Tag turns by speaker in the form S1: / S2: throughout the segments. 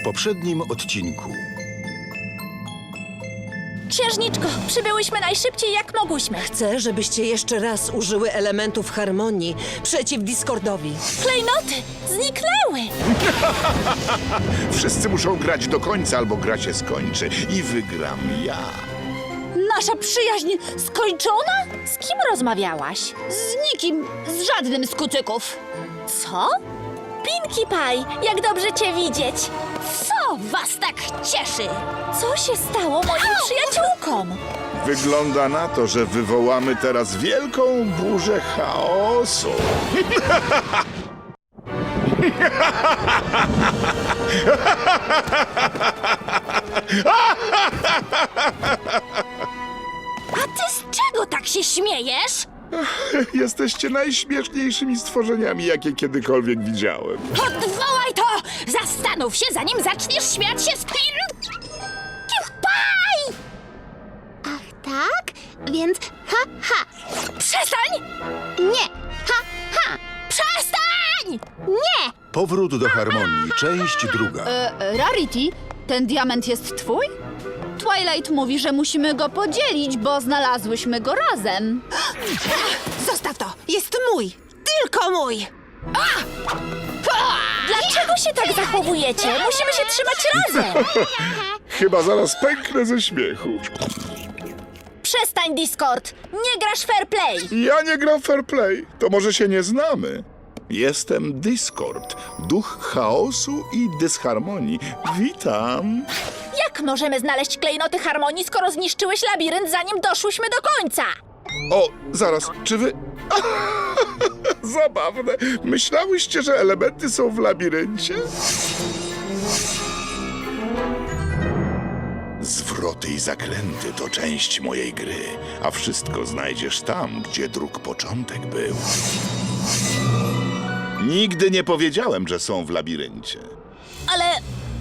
S1: w poprzednim odcinku.
S2: Księżniczko, przybyłyśmy najszybciej jak mogłyśmy.
S3: Chcę, żebyście jeszcze raz użyły elementów harmonii przeciw Discordowi.
S2: Klejnoty zniknęły.
S4: Wszyscy muszą grać do końca, albo gra się skończy. I wygram ja.
S2: Nasza przyjaźń skończona? Z kim rozmawiałaś?
S5: Z nikim, z żadnym z kucyków.
S2: Co? Pinkie Pie, jak dobrze cię widzieć.
S5: Co was tak cieszy?
S2: Co się stało moim przyjaciółkom?
S4: Wygląda na to, że wywołamy teraz wielką burzę chaosu.
S5: A ty z czego tak się śmiejesz?
S4: Jesteście najśmieszniejszymi stworzeniami, jakie kiedykolwiek widziałem.
S5: Odwołaj to! Zastanów się, zanim zaczniesz śmiać się z Pin... Paj!
S6: Ach tak? Więc ha, ha.
S5: Przestań!
S6: Nie. Ha, ha.
S5: Przestań!
S6: Nie.
S1: Powrót do harmonii, część druga.
S7: E, Rarity, ten diament jest twój? Twilight mówi, że musimy go podzielić, bo znalazłyśmy go razem.
S3: Zostaw to! Jest mój! Tylko mój!
S2: Dlaczego się tak zachowujecie? Musimy się trzymać razem.
S4: Chyba zaraz pęknę ze śmiechu.
S2: Przestań, Discord. Nie grasz fair play.
S4: Ja nie gram fair play. To może się nie znamy. Jestem Discord, duch chaosu i dysharmonii. Witam.
S2: Jak możemy znaleźć klejnoty harmonii, skoro zniszczyłeś labirynt, zanim doszłyśmy do końca?
S4: O, zaraz, czy wy... Zabawne. Myślałyście, że elementy są w labiryncie? Zwroty i zakręty to część mojej gry, a wszystko znajdziesz tam, gdzie dróg początek był. Nigdy nie powiedziałem, że są w labiryncie.
S2: Ale,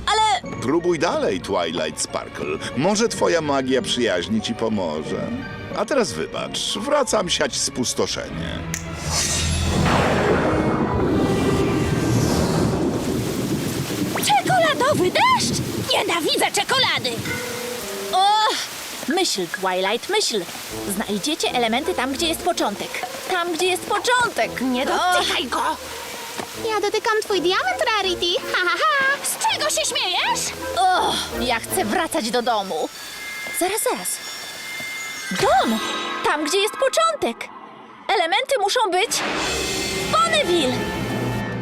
S2: ale...
S4: Próbuj dalej, Twilight Sparkle. Może twoja magia przyjaźni ci pomoże. A teraz wybacz, wracam siać spustoszenie.
S5: Czekoladowy deszcz! Nienawidzę czekolady!
S2: O! Myśl, Twilight, myśl. Znajdziecie elementy tam, gdzie jest początek. Tam, gdzie jest początek.
S5: Nie dotykaj go!
S6: Ja dotykam twój diament, Rarity. Ha, ha, ha.
S5: Z czego się śmiejesz?
S2: O, ja chcę wracać do domu. Zaraz, zaraz. Dom! Tam, gdzie jest początek. Elementy muszą być w Bonneville.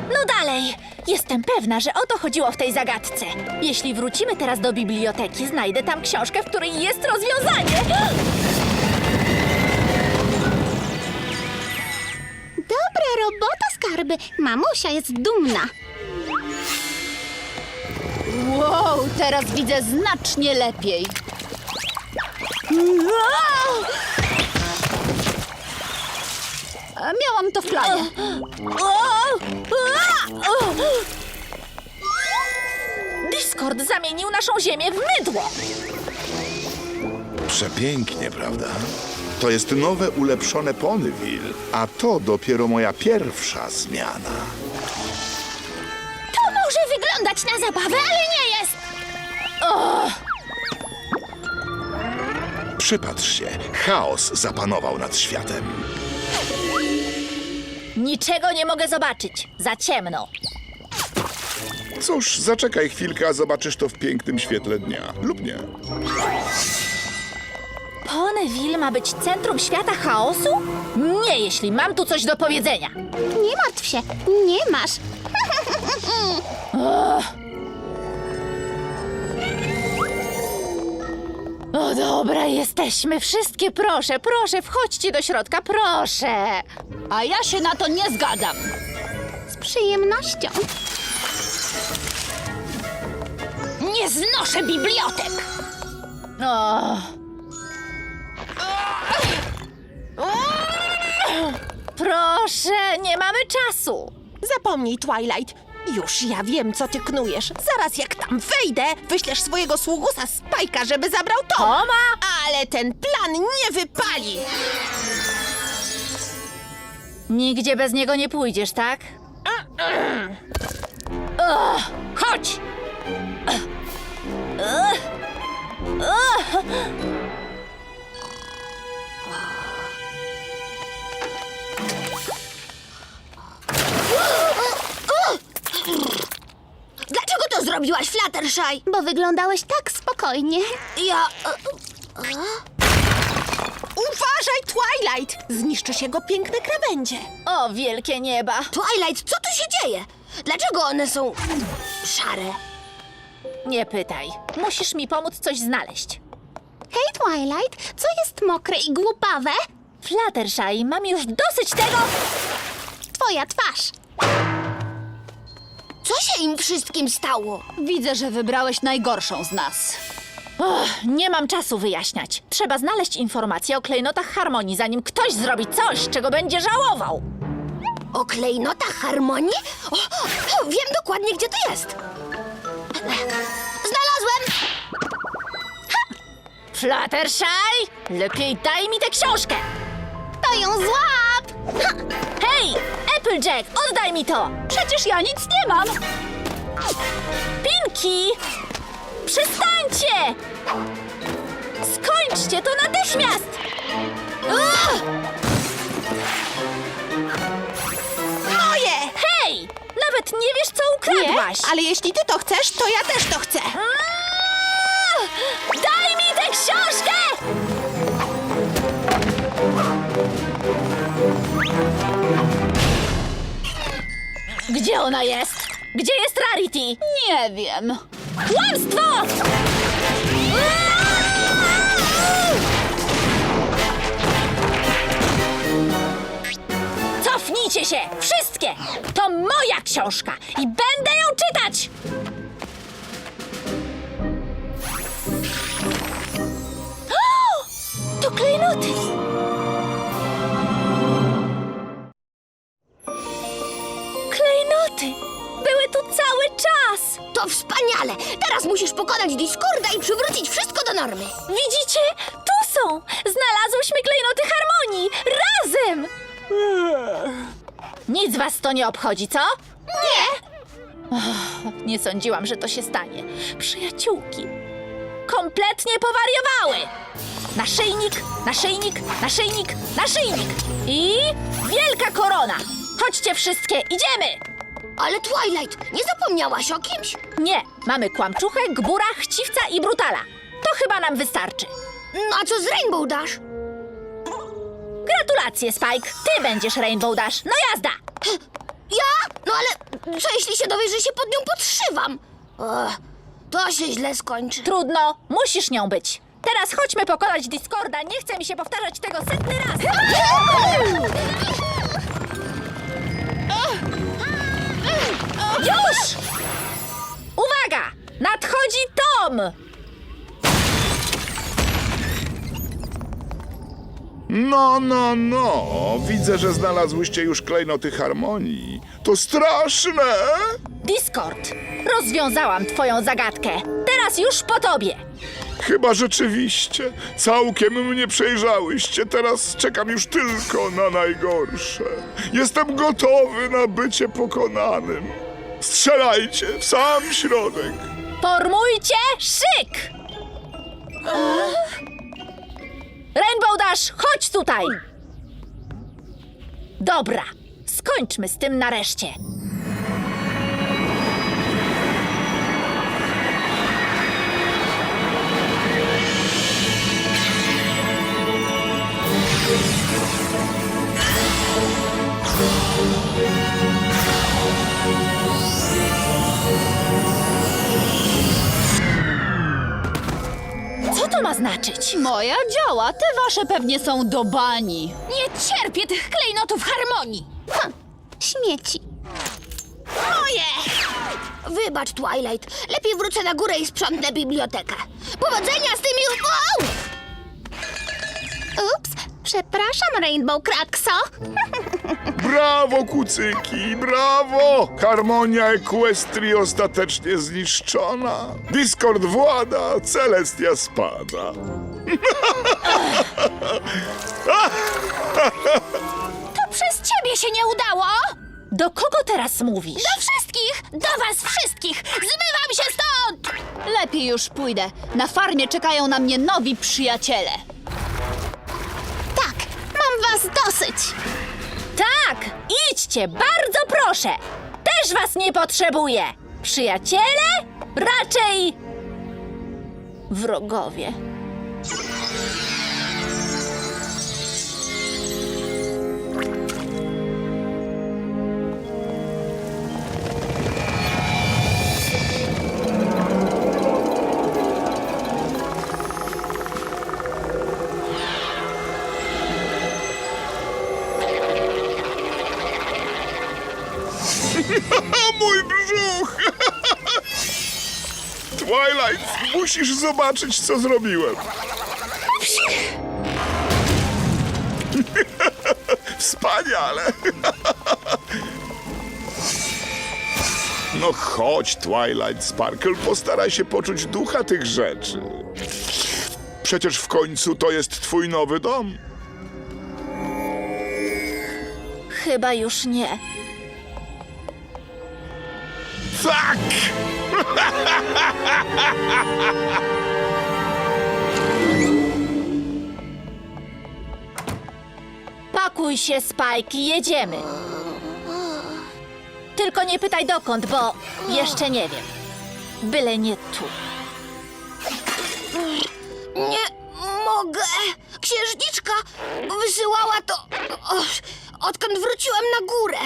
S2: No dalej. Jestem pewna, że o to chodziło w tej zagadce. Jeśli wrócimy teraz do biblioteki, znajdę tam książkę, w której jest rozwiązanie.
S6: Dobra robota, skarby. Mamusia jest dumna.
S7: Wow, teraz widzę znacznie lepiej. E, Miałam to w planie.
S2: Discord zamienił naszą ziemię w mydło.
S4: Przepięknie, prawda? To jest nowe, ulepszone Ponyville, a to dopiero moja pierwsza zmiana.
S5: To może wyglądać na zabawę, ale nie jest!
S4: Przypatrz się, chaos zapanował nad światem.
S2: Niczego nie mogę zobaczyć. Za ciemno.
S4: Cóż, zaczekaj chwilkę, a zobaczysz to w pięknym świetle dnia. Lub nie.
S2: Ponyville ma być centrum świata chaosu? Nie, jeśli mam tu coś do powiedzenia.
S6: Nie martw się. Nie masz.
S2: O dobra, jesteśmy wszystkie. Proszę, proszę, wchodźcie do środka, proszę.
S7: A ja się na to nie zgadzam.
S6: Z przyjemnością.
S5: Nie znoszę bibliotek!
S2: O. Proszę, nie mamy czasu.
S3: Zapomnij, Twilight. Już ja wiem, co ty knujesz. Zaraz jak tam wejdę, wyślesz swojego sługusa Spajka, żeby zabrał to.
S2: Toma!
S3: Ale ten plan nie wypali.
S2: Nigdzie bez niego nie pójdziesz, tak?
S5: Ugh, chodź! Ugh. Ugh. Ugh. To zrobiłaś, Fluttershy?
S6: Bo wyglądałeś tak spokojnie.
S5: Ja...
S3: Uważaj, Twilight! Zniszczysz jego piękne krawędzie.
S2: O, wielkie nieba!
S5: Twilight, co tu się dzieje? Dlaczego one są... szare?
S2: Nie pytaj. Musisz mi pomóc coś znaleźć.
S6: Hej, Twilight, co jest mokre i głupawe?
S2: Fluttershy, mam już dosyć tego!
S6: Twoja twarz.
S5: Co się im wszystkim stało?
S7: Widzę, że wybrałeś najgorszą z nas.
S2: Och, nie mam czasu wyjaśniać. Trzeba znaleźć informacje o klejnotach harmonii, zanim ktoś zrobi coś, czego będzie żałował.
S5: O klejnotach harmonii? O, o, wiem dokładnie, gdzie to jest. Znalazłem!
S2: Fluttershy, lepiej daj mi tę książkę!
S6: To ją złap!
S2: Hej, Applejack, oddaj mi to!
S7: Przecież ja nic nie mam!
S2: Pinki! Przestańcie! Skończcie to natychmiast! Ugh!
S3: Moje!
S2: Hej! Nawet nie wiesz, co ukradłaś!
S3: Ale jeśli ty to chcesz, to ja też to chcę.
S2: Aaa! Daj mi tę książkę! Gdzie ona jest? Gdzie jest Rarity?
S7: Nie wiem.
S2: Kłamstwo! Cofnijcie się! Wszystkie! To moja książka i będę ją czytać! O! To klejnoty! Klejnoty! Były tu cały czas!
S5: To wspaniale! Teraz musisz pokonać Discorda i przywrócić wszystko do normy.
S2: Widzicie? Tu są! Znalazłyśmy klejnoty harmonii! Razem! Nic was to nie obchodzi, co? Nie! nie sądziłam, że to się stanie. Przyjaciółki kompletnie powariowały! Naszyjnik, naszyjnik, naszyjnik, naszyjnik! I wielka korona! Chodźcie wszystkie, idziemy!
S5: Ale Twilight, nie zapomniałaś o kimś?
S2: Nie, mamy kłamczuchę, gbura, chciwca i brutala. To chyba nam wystarczy.
S5: No a co z Rainbow Dash?
S2: Gratulacje, Spike. Ty będziesz Rainbow Dash. No jazda!
S5: Ja? No ale co jeśli się dowiesz, że się pod nią podszywam? To się źle skończy.
S2: Trudno, musisz nią być. Teraz chodźmy pokonać Discorda. Nie chce mi się powtarzać tego setny raz. Już! Uwaga! Nadchodzi Tom!
S4: No, no, no. Widzę, że znalazłyście już klejnoty harmonii. To straszne!
S2: Discord, rozwiązałam twoją zagadkę. Teraz już po tobie.
S4: Chyba rzeczywiście. Całkiem mnie przejrzałyście. Teraz czekam już tylko na najgorsze. Jestem gotowy na bycie pokonanym. Strzelajcie w sam środek.
S2: Formujcie szyk! Rainbow Dash, chodź tutaj! Dobra, skończmy z tym nareszcie. Co to ma znaczyć?
S7: Moja działa, te wasze pewnie są do bani.
S5: Nie cierpię tych klejnotów harmonii.
S6: Śmieci.
S5: Moje! Wybacz, Twilight. Lepiej wrócę na górę i sprzątnę bibliotekę. Powodzenia z tymi... Wow!
S6: Ups, przepraszam, Rainbow Crackso.
S4: Brawo, kucyki, brawo! Harmonia Equestrii ostatecznie zniszczona. Discord włada, Celestia spada.
S5: To przez ciebie się nie udało!
S2: Do kogo teraz mówisz?
S5: Do wszystkich! Do was wszystkich! Zmywam się stąd!
S7: Lepiej już pójdę. Na farmie czekają na mnie nowi przyjaciele.
S6: Tak, mam was dosyć.
S2: Tak, idźcie, bardzo proszę. Też was nie potrzebuję. Przyjaciele? Raczej wrogowie.
S4: Musisz zobaczyć, co zrobiłem. Wspaniale! No chodź, Twilight Sparkle, postaraj się poczuć ducha tych rzeczy. Przecież w końcu to jest twój nowy dom.
S2: Chyba już nie.
S4: Tak!
S2: Pakuj się, Spike, jedziemy. Tylko nie pytaj dokąd, bo jeszcze nie wiem. Byle nie tu.
S5: Nie mogę. Księżniczka wysyłała to, o, odkąd wróciłam na górę.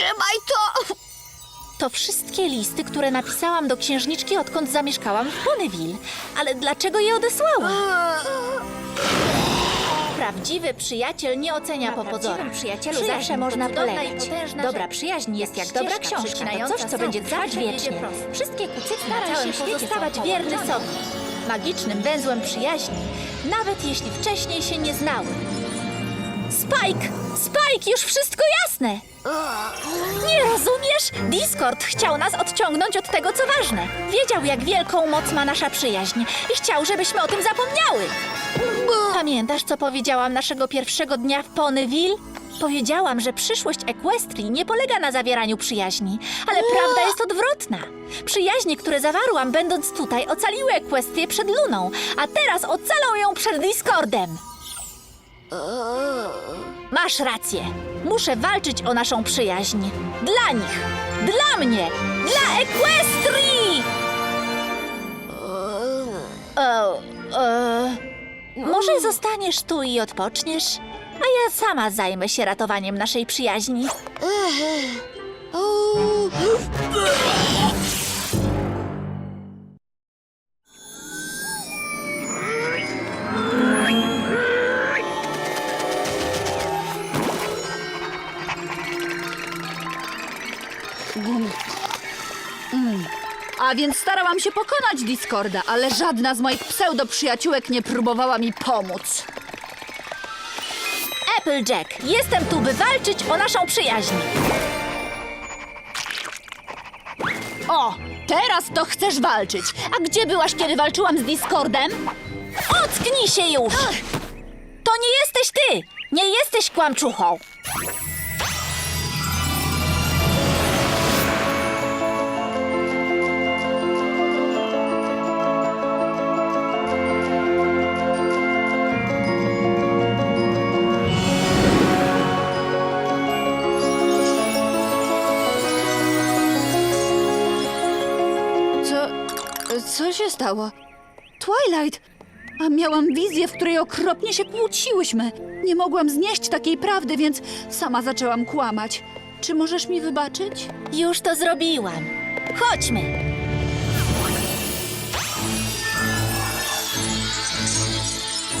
S5: Zatrzymaj to!
S2: To wszystkie listy, które napisałam do księżniczki, odkąd zamieszkałam w Ponyville. Ale dlaczego je odesłała? Prawdziwy przyjaciel nie ocenia po pozorach.
S8: przyjacielu zawsze można polegać. Dobra przyjaźń jest jak dobra książka, to coś, co będzie trwać wiecznie.
S2: Wszystkie kucyki na całym świecie pozostawać wierny sobie. Magicznym węzłem przyjaźni, nawet jeśli wcześniej się nie znały. Spike! Spike, już wszystko jasne! Nie rozumiesz? Discord chciał nas odciągnąć od tego, co ważne. Wiedział, jak wielką moc ma nasza przyjaźń i chciał, żebyśmy o tym zapomniały. Pamiętasz, co powiedziałam naszego pierwszego dnia w Ponyville? Powiedziałam, że przyszłość Equestrii nie polega na zawieraniu przyjaźni, ale prawda jest odwrotna. Przyjaźnie, które zawarłam, będąc tutaj, ocaliły Equestrię przed Luną, a teraz ocalą ją przed Discordem. Masz rację. Muszę walczyć o naszą przyjaźń. Dla nich. Dla mnie. Dla Equestrii! O, może zostaniesz tu i odpoczniesz? A ja sama zajmę się ratowaniem naszej przyjaźni.
S7: A więc starałam się pokonać Discorda, ale żadna z moich pseudo-przyjaciółek nie próbowała mi pomóc.
S2: Applejack, jestem tu, by walczyć o naszą przyjaźń.
S7: O, teraz to chcesz walczyć. A gdzie byłaś, kiedy walczyłam z Discordem?
S2: Ocknij się już! To nie jesteś ty! Nie jesteś kłamczuchą!
S7: Stało? Twilight! A miałam wizję, w której okropnie się kłóciłyśmy. Nie mogłam znieść takiej prawdy, więc sama zaczęłam kłamać. Czy możesz mi wybaczyć?
S2: Już to zrobiłam. Chodźmy!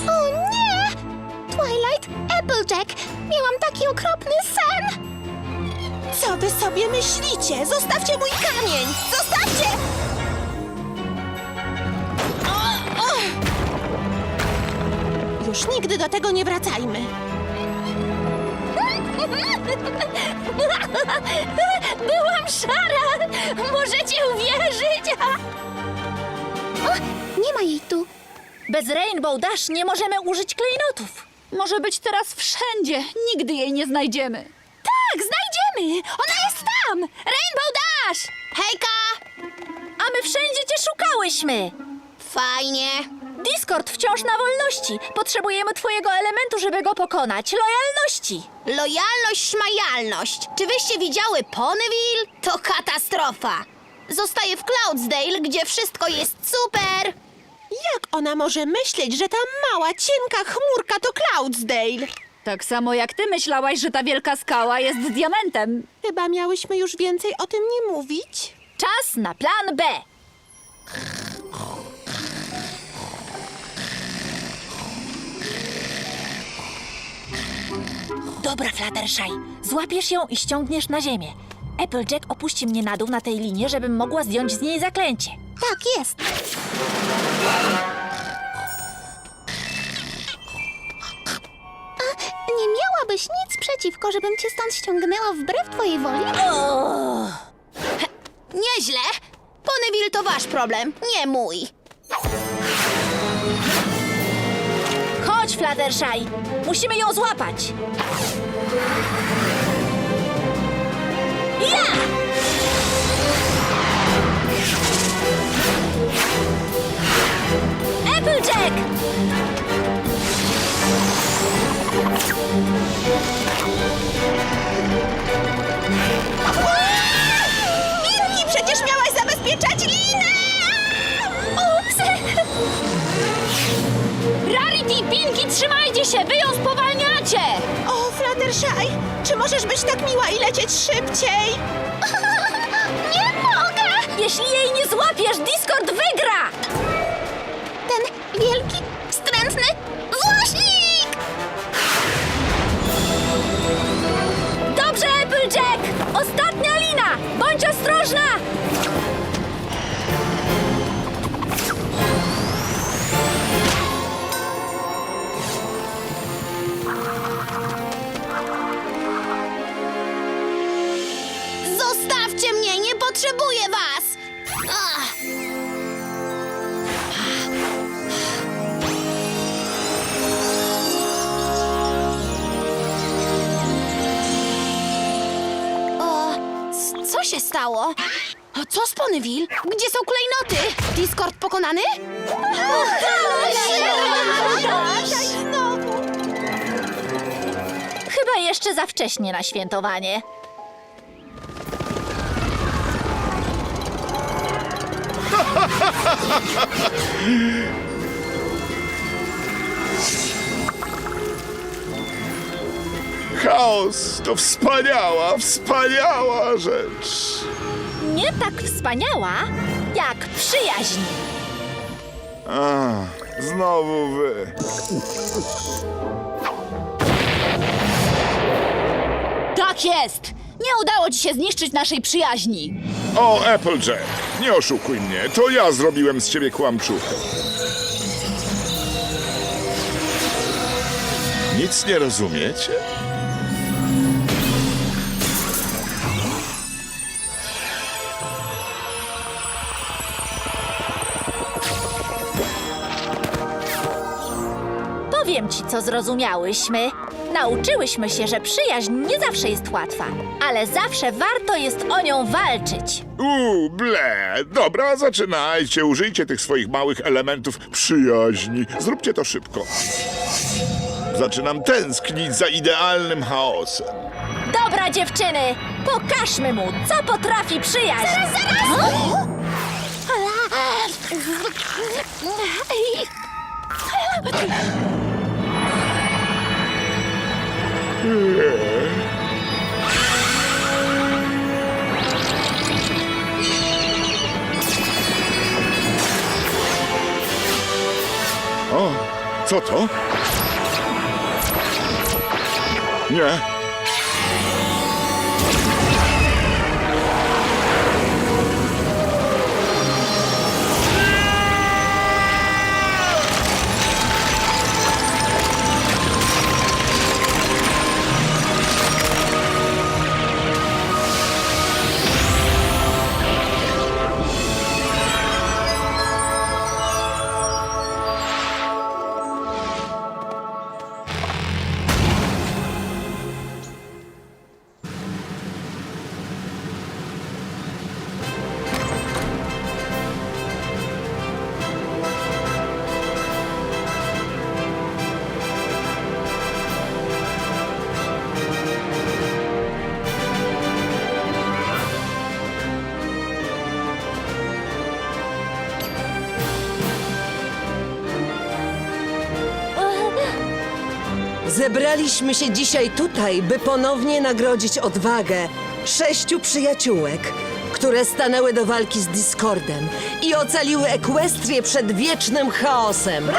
S6: O nie! Twilight, Applejack, miałam taki okropny sen!
S3: Co wy sobie myślicie? Zostawcie mój kamień! Zostawcie! Już nigdy do tego nie wracajmy.
S2: Byłam szara! Możecie uwierzyć!
S6: Nie ma jej tu.
S2: Bez Rainbow Dash nie możemy użyć klejnotów.
S7: Może być teraz wszędzie. Nigdy jej nie znajdziemy.
S2: Tak, znajdziemy! Ona jest tam! Rainbow Dash!
S5: Hejka!
S2: A my wszędzie cię szukałyśmy!
S5: Fajnie.
S2: Discord wciąż na wolności. Potrzebujemy twojego elementu, żeby go pokonać. Lojalności.
S5: Lojalność, szmajalność. Czy wyście widziały Ponyville? To katastrofa. Zostaje w Cloudsdale, gdzie wszystko jest super.
S3: Jak ona może myśleć, że ta mała, cienka chmurka to Cloudsdale?
S7: Tak samo jak ty myślałaś, że ta wielka skała jest diamentem.
S3: Chyba miałyśmy już więcej o tym nie mówić.
S2: Czas na plan B. Dobra, Fluttershy. Złapiesz ją i ściągniesz na ziemię. Applejack opuści mnie na dół na tej linie, żebym mogła zdjąć z niej zaklęcie.
S6: Tak jest. A nie miałabyś nic przeciwko, żebym cię stąd ściągnęła wbrew twojej woli?
S5: Nieźle. Ponyville to wasz problem, nie mój.
S2: Fluttershy. Musimy ją złapać. Ja! Applejack!
S3: Milki, przecież miałaś zabezpieczać linę!
S2: Rarity i Pinky, trzymajcie się! Wy ją spowalniacie!
S3: O, Fluttershy, czy możesz być tak miła i lecieć szybciej?
S6: Nie mogę!
S2: Jeśli jej nie złapiesz, Discord wygra!
S6: Ten wielki, wstrętny złośnik!
S2: Dobrze, Applejack! Ostatnia lina! Bądź ostrożna!
S5: Co z Ponyville? Gdzie są klejnoty? Discord pokonany?
S2: Chyba jeszcze za wcześnie na świętowanie.
S4: Chaos to wspaniała, wspaniała rzecz.
S2: Nie tak wspaniała, jak przyjaźń.
S4: A, znowu wy.
S7: Tak jest! Nie udało ci się zniszczyć naszej przyjaźni.
S4: O, Applejack, nie oszukuj mnie. To ja zrobiłem z ciebie kłamczuchę. Nic nie rozumiecie?
S2: Powiem ci, co zrozumiałyśmy. Nauczyłyśmy się, że przyjaźń nie zawsze jest łatwa, ale zawsze warto jest o nią walczyć.
S4: Uuu, ble. Dobra, zaczynajcie. Użyjcie tych swoich małych elementów przyjaźni. Zróbcie to szybko. Zaczynam tęsknić za idealnym chaosem.
S2: Dobra, dziewczyny, pokażmy mu, co potrafi przyjaźń. Zaraz, zaraz!
S4: O, co to? Nie.
S9: Zebraliśmy się dzisiaj tutaj, by ponownie nagrodzić odwagę sześciu przyjaciółek, które stanęły do walki z Discordem i ocaliły Ekwestrię przed wiecznym chaosem.